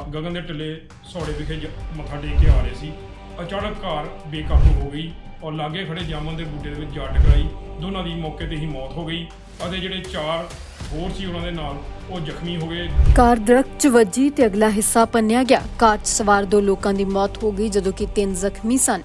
ਬ- ਗਗਨ ਦੇ ਟਿੱਲੇ ਸੌੜੇ ਵਿਖੇ ਜ- ਮੱਥਾ ਟੇਕ ਕੇ ਆ ਰਹੇ ਸੀ। ਅਚਾਨਕ ਕਾਰ ਬੇਕਾਬੂ ਹੋ ਗਈ ਔਰ ਲਾਗੇ ਖੜੇ ਜਾਮਨ ਦੇ ਬੂਟੇ ਦੇ ਵਿੱਚ ਜਾ ਟਕਰਾਈ। ਦੋਨਾਂ ਦੀ ਮੌਕੇ ਤੇ ਹੀ ਮੌਤ ਹੋ ਗਈ ਅਤੇ ਜਿਹੜੇ ਚਾਰ ਹੋਰ ਸੀ ਉਹਨਾਂ ਦੇ ਨਾਲ ਉਹ ਜ਼ਖਮੀ ਹੋ ਗਏ। ਕਾਰ ਦਰਖਤ 'ਚ ਵੱਜੀ ਤੇ ਅਗਲਾ ਹਿੱਸਾ ਪੰਨਿਆ ਗਿਆ। ਕਾਰ 'ਚ ਸਵਾਰ ਦੋ ਲੋਕਾਂ ਦੀ ਮੌਤ ਹੋ ਗਈ ਜਦੋਂ ਕਿ ਤਿੰਨ ਜ਼ਖਮੀ ਸਨ।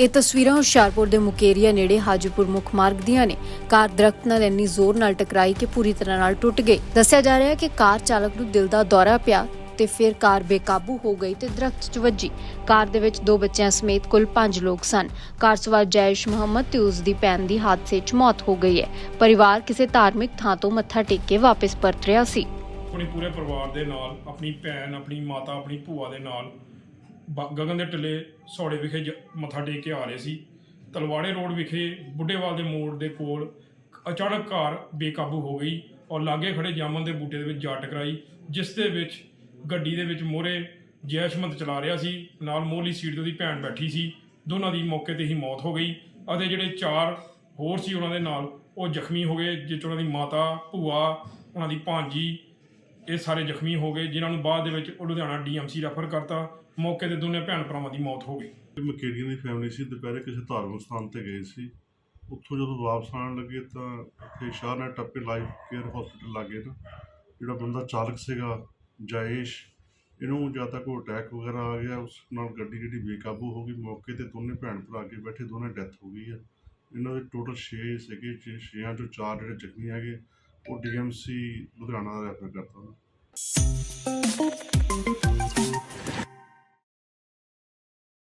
ਇਹ ਤਸਵੀਰਾਂ ਹੁਸ਼ਿਆਰਪੁਰ ਦੇ ਮੁਕੇਰੀਆ ਨੇੜੇ ਹਾਜੀਪੁਰ ਮੁੱਖ ਮਾਰਗ ਦੀਆਂ ਨੇ। ਕਾਰ ਦਰਖਤ ਨਾਲ ਇੰਨੀ ਜ਼ੋਰ ਨਾਲ ਟਕਰਾਈ ਕਿ ਪੂਰੀ ਤਰ੍ਹਾਂ ਨਾਲ ਟੁੱਟ ਗਈ। ਦੱਸਿਆ ਜਾ ਰਿਹਾ ਹੈ ਕਿ ਕਾਰ ਚਾਲਕ ਨੂੰ ਦਿਲ ਦਾ ਦੌਰਾ ਪਿਆ। ਤੇ ਫਿਰ ਕਾਰ ਬੇਕਾਬੂ ਹੋ ਗਈ ਤੇ ਦਰਖਤ 'ਚ ਵੱਜੀ। ਕਾਰ ਦੇ ਵਿੱਚ ਦੋ ਬੱਚਿਆਂ ਸਮੇਤ ਕੁੱਲ 5 ਲੋਕ ਸਨ। ਕਾਰ ਸਵਾਰ ਜੈਸ਼ ਮੁਹੰਮਦ ਤੇ ਉਸ ਦੀ ਭੈਣ ਦੀ ਹਾਦਸੇ 'ਚ ਮੌਤ ਹੋ ਗਈ ਹੈ। ਪਰਿਵਾਰ ਕਿਸੇ ਧਾਰਮਿਕ ਥਾਂ ਤੋਂ ਮੱਥਾ ਟੇਕ ਕੇ ਵਾਪਸ ਪਰਤ ਰਿਹਾ ਸੀ। ਆਪਣੀ ਪੂਰੇ ਪਰਿਵਾਰ ਦੇ ਨਾਲ, ਆਪਣੀ ਭੈਣ, ਆਪਣੀ ਮਾਤਾ, ਆਪਣੀ ਭੂਆ ਦੇ ਨਾਲ ਬ- ਗਗਨ ਦੇ ਟਿੱਲੇ ਸੌੜੇ ਵਿਖੇ ਜ- ਮੱਥਾ ਟੇਕ ਕੇ ਆ ਰਹੇ ਸੀ। ਤਲਵਾੜੇ ਰੋਡ ਵਿਖੇ ਬੁੱਢੇਵਾਲ ਦੇ ਮੋੜ ਦੇ ਕੋਲ ਅਚਾਨਕ ਕਾਰ ਬੇਕਾਬੂ ਹੋ ਗਈ ਔਰ ਲਾਗੇ ਖੜੇ ਜਾਮਨ ਦੇ ਬੂਟੇ ਦੇ ਵਿੱਚ ਜਾ ਟਕਰਾਈ, ਜਿਸ ਦੇ ਵਿੱਚ ਗੱਡੀ ਦੇ ਵਿੱਚ ਮੋਹਰੇ ਜੈਸ਼ਮੰਤ ਚਲਾ ਰਿਹਾ ਸੀ, ਨਾਲ ਮੋਹਲੀ ਸੀਟ ਤੇ ਉਹਦੀ ਭੈਣ ਬੈਠੀ ਸੀ। ਦੋਨਾਂ ਦੀ ਮੌਕੇ ਤੇ ਹੀ ਮੌਤ ਹੋ ਗਈ ਅਤੇ ਜਿਹੜੇ ਚਾਰ ਹੋਰ ਸੀ ਉਹਨਾਂ ਦੇ ਨਾਲ ਉਹ ਜ਼ਖਮੀ ਹੋ ਗਏ, ਜਿਸ 'ਚ ਉਹਨਾਂ ਦੀ ਮਾਤਾ, ਭੂਆ, ਉਹਨਾਂ ਦੀ ਭਾਂਜੀ ਇਹ ਸਾਰੇ ਜ਼ਖਮੀ ਹੋ ਗਏ, ਜਿਨ੍ਹਾਂ ਨੂੰ ਬਾਅਦ ਦੇ ਵਿੱਚ ਉਹ ਲੁਧਿਆਣਾ ਡੀਐਮਸੀ ਰੈਫਰ ਕਰਤਾ। ਮੌਕੇ ਤੇ ਦੋਨੇ ਭੈਣ ਭਰਾਵਾਂ ਦੀ ਮੌਤ ਹੋ ਗਈ। ਮਕੇੜੀਆਂ ਦੀ ਫੈਮਿਲੀ ਸੀ, ਦੁਪਹਿਰੇ ਕਿਸੇ ਧਾਰਮਿਕ ਸਥਾਨ ਤੇ ਗਏ ਸੀ। ਉੱਥੋਂ ਜਦੋਂ ਵਾਪਸ ਆਉਣ ਲੱਗੇ ਤਾਂ ਇੱਥੇ ਸ਼ਾਹਨਾ ਟੱਪੇ ਲਾਈਫ ਕੇਅਰ ਹਸਪੀਟਲ ਲਾਗੇ ਨਾ, ਜਿਹੜਾ ਬੰਦਾ ਚਾਲਕ ਸੀਗਾ ਜਾਇਸ਼, ਇਹਨੂੰ ਜਾਂ ਤੱਕ ਉਹ ਅਟੈਕ ਵਗੈਰਾ ਆ ਗਿਆ, ਉਸ ਨਾਲ ਗੱਡੀ ਜਿਹੜੀ ਬੇਕਾਬੂ ਹੋ ਗਈ, ਮੌਕੇ ਤੇ ਦੋਨੇ ਭੈਣ ਭਰਾ ਅੱਗੇ ਬੈਠੇ, ਦੋਨੇ ਡੈਥ ਹੋ ਗਈ ਆ। ਇਹਨਾਂ ਦੇ ਟੋਟਲ 6 ਸੀਗੇ 6ਾਂ ਚੋਂ 4 ਜਿਹੜੇ ਜ਼ਖਮੀ ਹੈਗੇ, ਉਹ ਡੀਐਮਸੀ ਲੁਧਿਆਣਾ ਦਾ ਰੈਫਰ ਕਰਤਾ ਉਹਨਾਂ